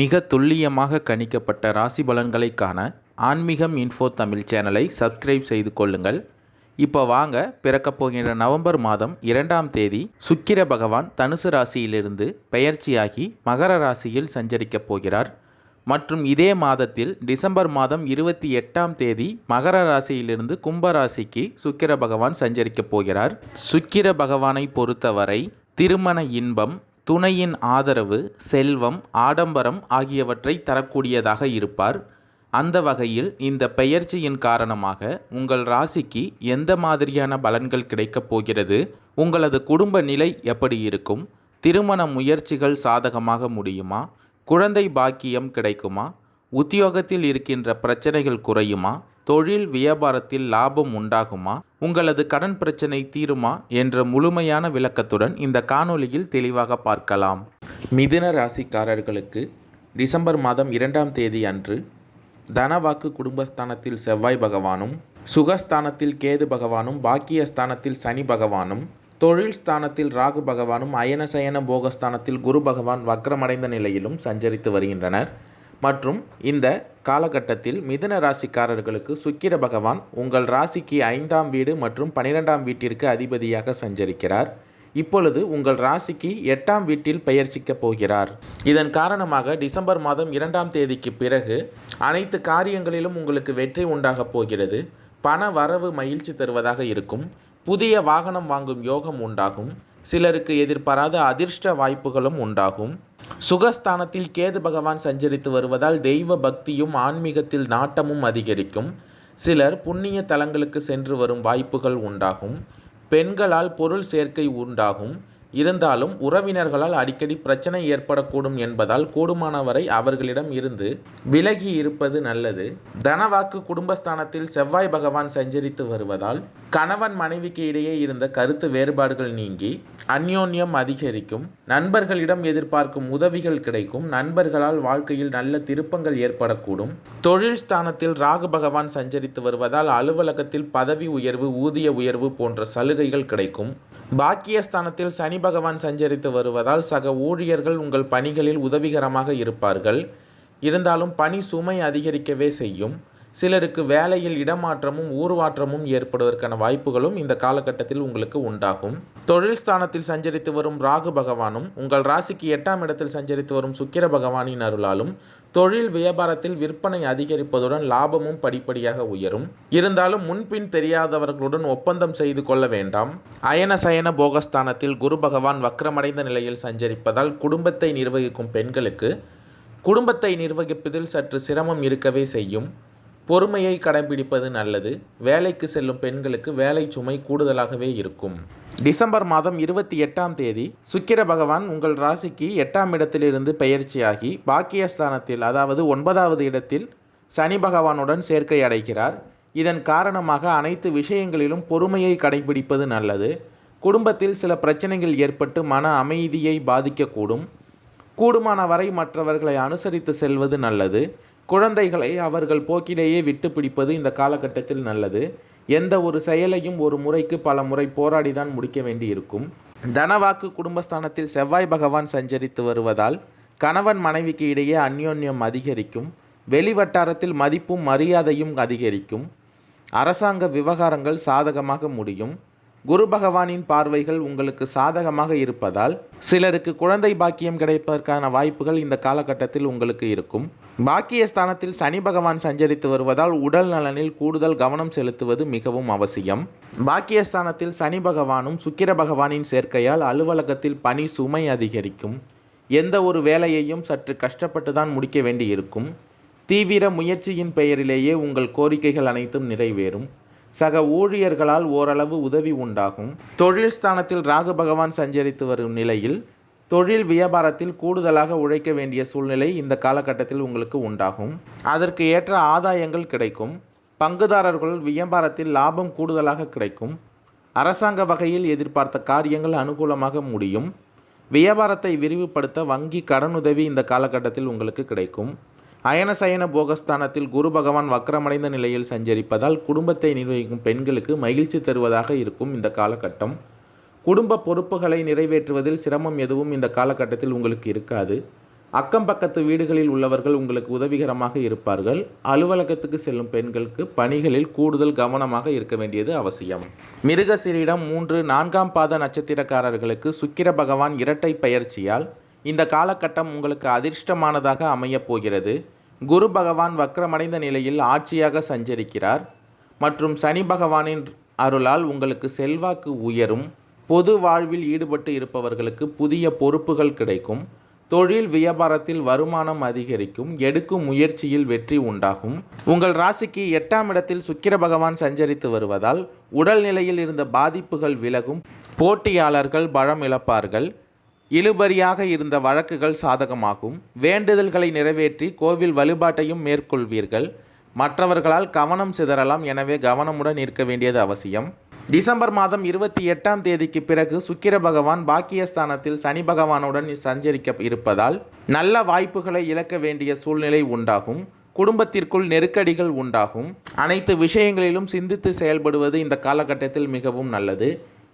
மிக துல்லியமாக கணிக்கப்பட்ட ராசி பலன்களை காண ஆன்மீகம் இன்ஃபோ தமிழ் சேனலை சப்ஸ்கிரைப் செய்து கொள்ளுங்கள். இப்போ வாங்க பிறக்கப் போகின்ற நவம்பர் மாதம் இரண்டாம் தேதி சுக்கிர பகவான் தனுசு ராசியிலிருந்து பெயர்ச்சியாகி மகர ராசியில் சஞ்சரிக்கப் போகிறார். மற்றும் இதே மாதத்தில் டிசம்பர் மாதம் இருபத்தி எட்டாம் தேதி மகர ராசியிலிருந்து கும்ப ராசிக்கு சுக்கிர பகவான் சஞ்சரிக்கப் போகிறார். சுக்கிர பகவானை பொறுத்தவரை திருமண இன்பம் துணையின் ஆதரவு செல்வம் ஆடம்பரம் ஆகியவற்றை தரக்கூடியதாக இருப்பார். அந்த வகையில் இந்த பெயர்ச்சியின் காரணமாக உங்கள் ராசிக்கு எந்த மாதிரியான பலன்கள் கிடைக்கப் போகிறது உங்களது குடும்ப நிலை எப்படி இருக்கும் திருமண முயற்சிகள் சாதகமாக முடியுமா குழந்தை பாக்கியம் கிடைக்குமா உத்தியோகத்தில் இருக்கின்ற பிரச்சனைகள் குறையுமா தொழில் வியாபாரத்தில் லாபம் உண்டாகுமா உங்களது கடன் பிரச்சனை தீருமா என்ற முழுமையான விளக்கத்துடன் இந்த காணொளியில் தெளிவாக பார்க்கலாம். மிதுன ராசிக்காரர்களுக்கு டிசம்பர் மாதம் இரண்டாம் தேதி அன்று தனவாக்கு குடும்பஸ்தானத்தில் செவ்வாய் பகவானும் சுகஸ்தானத்தில் கேது பகவானும் பாக்கியஸ்தானத்தில் சனி பகவானும் தொழில் ஸ்தானத்தில் ராகு பகவானும் அயனசயன போகஸ்தானத்தில் குரு பகவான் வக்ரமடைந்த நிலையிலும் சஞ்சரித்து வருகின்றனர். மற்றும் இந்த காலகட்டத்தில் மிதன ராசிக்காரர்களுக்கு சுக்கிர பகவான் உங்கள் ராசிக்கு ஐந்தாம் வீடு மற்றும் பனிரெண்டாம் வீட்டிற்கு அதிபதியாக சஞ்சரிக்கிறார். இப்பொழுது உங்கள் ராசிக்கு எட்டாம் வீட்டில் பெயர்ச்சிக்கப் போகிறார். இதன் காரணமாக டிசம்பர் மாதம் இரண்டாம் தேதிக்கு பிறகு அனைத்து காரியங்களிலும் உங்களுக்கு வெற்றி உண்டாகப் போகிறது. பண வரவு மகிழ்ச்சி தருவதாக இருக்கும். புதிய வாகனம் வாங்கும் யோகம் உண்டாகும். சிலருக்கு எதிர்பாராத அதிர்ஷ்ட வாய்ப்புகளும் உண்டாகும். சுகஸ்தானத்தில் கேது பகவான் சஞ்சரித்து வருவதால் தெய்வ பக்தியும் ஆன்மீகத்தில் நாட்டமும் அதிகரிக்கும். சிலர் புண்ணிய தலங்களுக்கு சென்று வரும் வாய்ப்புகள் உண்டாகும். பெண்களால் பொருள் சேர்க்கை உண்டாகும். இருந்தாலும் உறவினர்களால் அடிக்கடி பிரச்சனை ஏற்படக்கூடும் என்பதால் கூடுமானவரை அவர்களிடம் இருந்து விலகி இருப்பது நல்லது. தனவாக்கு குடும்பஸ்தானத்தில் செவ்வாய் பகவான் சஞ்சரித்து வருவதால் கணவன் மனைவிக்கு இடையே இருந்த கருத்து வேறுபாடுகள் நீங்கி அந்யோன்யம் அதிகரிக்கும் நண்பர்களிடம் எதிர்பார்க்கும் உதவிகள் கிடைக்கும் நண்பர்களால் வாழ்க்கையில் நல்ல திருப்பங்கள் ஏற்படக்கூடும். தொழில் ஸ்தானத்தில் ராகு பகவான் சஞ்சரித்து வருவதால் அலுவலகத்தில் பதவி உயர்வு ஊதிய உயர்வு போன்ற சலுகைகள் கிடைக்கும். பாக்கியஸ்தானத்தில் சனி பகவான் சஞ்சரித்து வருவதால் சக ஊழியர்கள் உங்கள் பணிகளில் உதவிகரமாக இருப்பார்கள். இருந்தாலும் பணி சுமை அதிகரிக்கவே செய்யும். சிலருக்கு வேலையில் இடமாற்றமும் ஊர்வாற்றமும் ஏற்படுவதற்கான வாய்ப்புகளும் இந்த காலகட்டத்தில் உங்களுக்கு உண்டாகும். தொழில் ஸ்தானத்தில் சஞ்சரித்து வரும் ராகு பகவானும் உங்கள் ராசிக்கு எட்டாம் இடத்தில் சஞ்சரித்து வரும் சுக்கிர பகவானின் அருளாலும் தொழில் வியாபாரத்தில் விற்பனை அதிகரிப்பதுடன் லாபமும் படிப்படியாக உயரும். இருந்தாலும் முன்பின் தெரியாதவர்களுடன் ஒப்பந்தம் செய்து கொள்ள வேண்டாம். அயன சயன போகஸ்தானத்தில் குரு பகவான் வக்கரமடைந்த நிலையில் சஞ்சரிப்பதால் குடும்பத்தை நிர்வகிக்கும் பெண்களுக்கு குடும்பத்தை நிர்வகிப்பதில் சற்று சிரமம் இருக்கவே செய்யும். பொறுமையை கடைபிடிப்பது நல்லது. வேலைக்கு செல்லும் பெண்களுக்கு வேலை சுமை கூடுதலாகவே இருக்கும். டிசம்பர் மாதம் இருபத்தி எட்டாம் தேதி சுக்கிர பகவான் உங்கள் ராசிக்கு எட்டாம் இடத்திலிருந்து பெயர்ச்சியாகி பாக்கியஸ்தானத்தில் அதாவது ஒன்பதாவது இடத்தில் சனி பகவானுடன் சேர்க்கை அடைகிறார். இதன் காரணமாக அனைத்து விஷயங்களிலும் பொறுமையை கடைபிடிப்பது நல்லது. குடும்பத்தில் சில பிரச்சனைகள் ஏற்பட்டு மன அமைதியை பாதிக்கக்கூடும். கூடுமான வரை மற்றவர்களை அனுசரித்து செல்வது நல்லது. குழந்தைகளை அவர்கள் போக்கிலேயே விட்டு பிடிப்பது இந்த காலகட்டத்தில் நல்லது. எந்த ஒரு செயலையும் ஒரு முறைக்கு பல முறை போராடிதான் முடிக்க வேண்டி இருக்கும் தனவாக்கு குடும்பஸ்தானத்தில் செவ்வாய் பகவான் சஞ்சரித்து வருவதால் கணவன் மனைவிக்கு இடையே அந்யோன்யம் அதிகரிக்கும். வெளிவட்டாரத்தில் மதிப்பும் மரியாதையும் அதிகரிக்கும். அரசாங்க விவகாரங்கள் சாதகமாக முடியும். குரு பகவானின் பார்வைகள் உங்களுக்கு சாதகமாக இருப்பதால் சிலருக்கு குழந்தை பாக்கியம் கிடைப்பதற்கான வாய்ப்புகள் இந்த காலகட்டத்தில் உங்களுக்கு இருக்கும். பாக்கியஸ்தானத்தில் சனி பகவான் சஞ்சரித்து வருவதால் உடல் நலனில் கூடுதல் கவனம் செலுத்துவது மிகவும் அவசியம். பாக்கியஸ்தானத்தில் சனி பகவானும் சுக்கிர பகவானின் சேர்க்கையால் அலுவலகத்தில் பணி சுமை அதிகரிக்கும். எந்த ஒரு வேலையையும் சற்று கஷ்டப்பட்டு தான் முடிக்க வேண்டியிருக்கும். தீவிர முயற்சியின் பெயரிலேயே உங்கள் கோரிக்கைகள் அனைத்தும் நிறைவேறும். சக ஊழியர்களால் ஓரளவு உதவி உண்டாகும். தொழில் ஸ்தானத்தில் ராகு பகவான் சஞ்சரித்து வரும் நிலையில் தொழில் வியாபாரத்தில் கூடுதலாக உழைக்க வேண்டிய சூழ்நிலை இந்த காலகட்டத்தில் உங்களுக்கு உண்டாகும். அதற்கு ஏற்ற ஆதாயங்கள் கிடைக்கும். பங்குதாரர்கள் வியாபாரத்தில் லாபம் கூடுதலாக கிடைக்கும். அரசாங்க வகையில் எதிர்பார்த்த காரியங்கள் அனுகூலமாக முடியும். வியாபாரத்தை விரிவுபடுத்த வங்கி கடனுதவி இந்த காலகட்டத்தில் உங்களுக்கு கிடைக்கும். அயனசயன போகஸ்தானத்தில் குரு பகவான் வக்கரமடைந்த நிலையில் சஞ்சரிப்பதால் குடும்பத்தை நிர்வகிக்கும் பெண்களுக்கு மகிழ்ச்சி தருவதாக இருக்கும் இந்த காலகட்டம். குடும்ப பொறுப்புகளை நிறைவேற்றுவதில் சிரமம் எதுவும் இந்த காலகட்டத்தில் உங்களுக்கு இருக்காது. அக்கம் பக்கத்து வீடுகளில் உள்ளவர்கள் உங்களுக்கு உதவிகரமாக இருப்பார்கள். அலுவலகத்துக்கு செல்லும் பெண்களுக்கு பணிகளில் கூடுதல் கவனமாக இருக்க வேண்டியது அவசியம். மிருகசிரிடம் மூன்று நான்காம் பாத நட்சத்திரக்காரர்களுக்கு சுக்கிர பகவான் இரட்டை பயிற்சியால் இந்த காலகட்டம் உங்களுக்கு அதிர்ஷ்டமானதாக அமையப் போகிறது. குரு பகவான் வக்கரமடைந்த நிலையில் ஆட்சியாக சஞ்சரிக்கிறார். மற்றும் சனி பகவானின் அருளால் உங்களுக்கு செல்வாக்கு உயரும். பொது வாழ்வில் ஈடுபட்டு இருப்பவர்களுக்கு புதிய பொறுப்புகள் கிடைக்கும். தொழில் வியாபாரத்தில் வருமானம் அதிகரிக்கும். எடுக்கும் முயற்சியில் வெற்றி உண்டாகும். உங்கள் ராசிக்கு எட்டாம் இடத்தில் சுக்கிர பகவான் சஞ்சரித்து வருவதால் உடல்நிலையில் இருந்த பாதிப்புகள் விலகும். போட்டியாளர்கள் பலம் இழப்பார்கள். இழுபறியாக இருந்த வழக்குகள் சாதகமாகும். வேண்டுதல்களை நிறைவேற்றி கோவில் வழிபாட்டையும் மேற்கொள்வீர்கள். மற்றவர்களால் கவனம் சிதறலாம் எனவே கவனமுடன் இருக்க வேண்டியது அவசியம். டிசம்பர் மாதம் இருபத்தி எட்டாம் தேதிக்கு பிறகு சுக்கிர பகவான் பாக்கியஸ்தானத்தில் சனி பகவானுடன் சஞ்சரிக்க இருப்பதால் நல்ல வாய்ப்புகளை இழக்க வேண்டிய சூழ்நிலை உண்டாகும். குடும்பத்திற்குள் நெருக்கடிகள் உண்டாகும். அனைத்து விஷயங்களிலும் சிந்தித்து செயல்படுவது இந்த காலகட்டத்தில் மிகவும் நல்லது.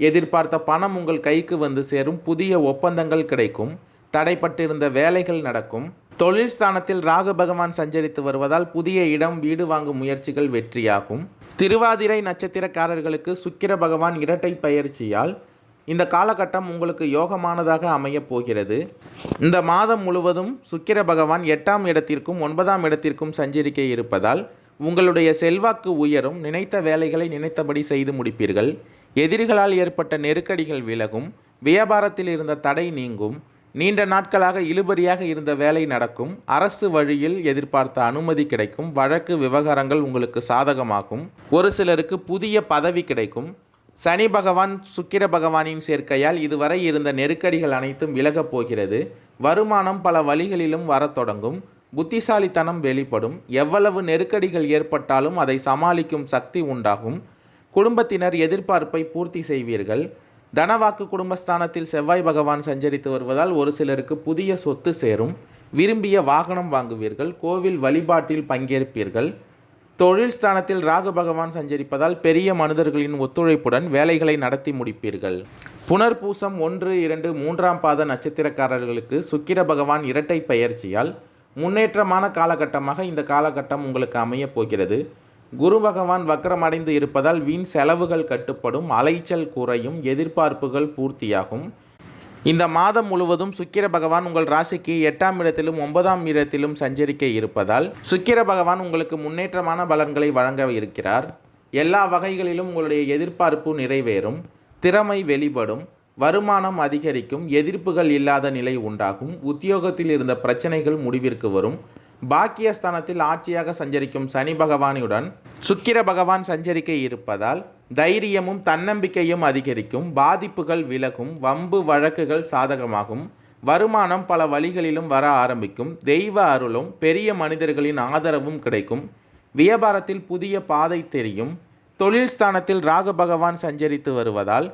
எதிர்பார்த்த பணம் உங்கள் கைக்கு வந்து சேரும் புதிய ஒப்பந்தங்கள் கிடைக்கும் தடைப்பட்டிருந்த வேலைகள் நடக்கும். தொழில் ஸ்தானத்தில் ராகு பகவான் சஞ்சரித்து வருவதால் புதிய இடம் வீடு வாங்கும் முயற்சிகள் வெற்றியாகும். திருவாதிரை நட்சத்திரக்காரர்களுக்கு சுக்கிர பகவான் இரட்டை பயிற்சியால் இந்த காலகட்டம் உங்களுக்கு யோகமானதாக அமையப் போகிறது. இந்த மாதம் முழுவதும் சுக்கிர பகவான் எட்டாம் இடத்திற்கும் ஒன்பதாம் இடத்திற்கும் சஞ்சரிக்க இருப்பதால் உங்களுடைய செல்வாக்கு உயரும். நினைத்த வேலைகளை நினைத்தபடி செய்து முடிப்பீர்கள். எதிரிகளால் ஏற்பட்ட நெருக்கடிகள் விலகும் வியாபாரத்தில் இருந்த தடை நீங்கும் நீண்ட நாட்களாக இழுபறியாக இருந்த வேலை நடக்கும் அரசு வழியில் எதிர்பார்த்த அனுமதி கிடைக்கும் வழக்கு விவகாரங்கள் உங்களுக்கு சாதகமாகும் ஒரு சிலருக்கு புதிய பதவி கிடைக்கும். சனி பகவான் சுக்கிர பகவானின் சேர்க்கையால் இதுவரை இருந்த நெருக்கடிகள் அனைத்தும் விலகப் போகிறது. வருமானம் பல வழிகளிலும் வரத் தொடங்கும். புத்திசாலித்தனம் வெளிப்படும். எவ்வளவு நெருக்கடிகள் ஏற்பட்டாலும் அதை சமாளிக்கும் சக்தி உண்டாகும். குடும்பத்தினர் எதிர்பார்ப்பை பூர்த்தி செய்வீர்கள். தனவாக்கு குடும்பஸ்தானத்தில் செவ்வாய் பகவான் சஞ்சரித்து வருவதால் ஒரு சிலருக்கு புதிய சொத்து சேரும். விரும்பிய வாகனம் வாங்குவீர்கள். கோவில் வழிபாட்டில் பங்கேற்பீர்கள். தொழில் ஸ்தானத்தில் ராகு பகவான் சஞ்சரிப்பதால் பெரிய மனிதர்களின் ஒத்துழைப்புடன் வேலைகளை நடத்தி முடிப்பீர்கள். புனர்பூசம் ஒன்று இரண்டு மூன்றாம் பாத நட்சத்திரக்காரர்களுக்கு சுக்கிர பகவான் இரட்டை பயிற்சியால் முன்னேற்றமான காலகட்டமாக இந்த காலகட்டம் உங்களுக்கு அமையப் போகிறது. குரு பகவான் வக்கரமடைந்து இருப்பதால் வீண் செலவுகள் கட்டுப்படும் அலைச்சல் குறையும் எதிர்பார்ப்புகள் பூர்த்தியாகும். இந்த மாதம் முழுவதும் சுக்கிர பகவான் உங்கள் ராசிக்கு எட்டாம் இடத்திலும் ஒன்பதாம் இடத்திலும் சஞ்சரிக்க இருப்பதால் சுக்கிர பகவான் உங்களுக்கு முன்னேற்றமான பலன்களை வழங்க இருக்கிறார். எல்லா வகைகளிலும் உங்களுடைய எதிர்பார்ப்பு நிறைவேறும் திறமை வெளிப்படும் வருமானம் அதிகரிக்கும் எதிர்ப்புகள் இல்லாத நிலை உண்டாகும் உத்தியோகத்தில் இருந்த பிரச்சனைகள் முடிவிற்கு வரும். பாக்கியஸ்தானத்தில் ஆட்சியாக சஞ்சரிக்கும் சனி பகவானுடன் சுக்கிர பகவான் சஞ்சரிக்க இருப்பதால் தைரியமும் தன்னம்பிக்கையும் அதிகரிக்கும் பாதிப்புகள் விலகும் வம்பு வழக்குகள் சாதகமாகும் வருமானம் பல வழிகளிலும் வர ஆரம்பிக்கும் தெய்வ அருளும் பெரிய மனிதர்களின் ஆதரவும் கிடைக்கும் வியாபாரத்தில் புதிய பாதை தெரியும் தொழில் ஸ்தானத்தில் ராக பகவான் சஞ்சரித்து வருவதால்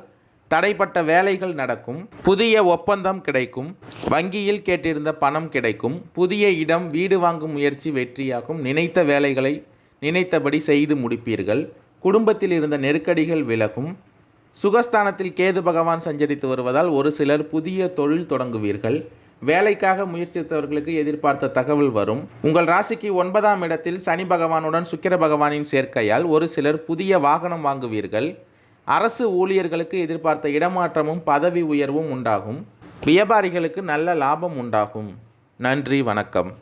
தடைப்பட்ட வேலைகள் நடக்கும் புதிய ஒப்பந்தம் கிடைக்கும் வங்கியில் கேட்டிருந்த பணம் கிடைக்கும் புதிய இடம் வீடு வாங்கும் முயற்சி வெற்றியாகும் நினைத்த வேலைகளை நினைத்தபடி செய்து முடிப்பீர்கள். குடும்பத்தில் இருந்த நெருக்கடிகள் விலகும். சுகஸ்தானத்தில் கேது பகவான் சஞ்சரித்து வருவதால் ஒரு சிலர் புதிய தொழில் தொடங்குவீர்கள். வேலைக்காக முயற்சித்தவர்களுக்கு எதிர்பார்த்த தகவல் வரும். உங்கள் ராசிக்கு ஒன்பதாம் இடத்தில் சனி பகவானுடன் சுக்கிர பகவானின் சேர்க்கையால் ஒரு சிலர் புதிய வாகனம் வாங்குவீர்கள். அரசு ஊழியர்களுக்கு எதிர்பார்த்த இடமாற்றமும் பதவி உயர்வும் உண்டாகும். வியாபாரிகளுக்கு நல்ல லாபம் உண்டாகும். நன்றி வணக்கம்.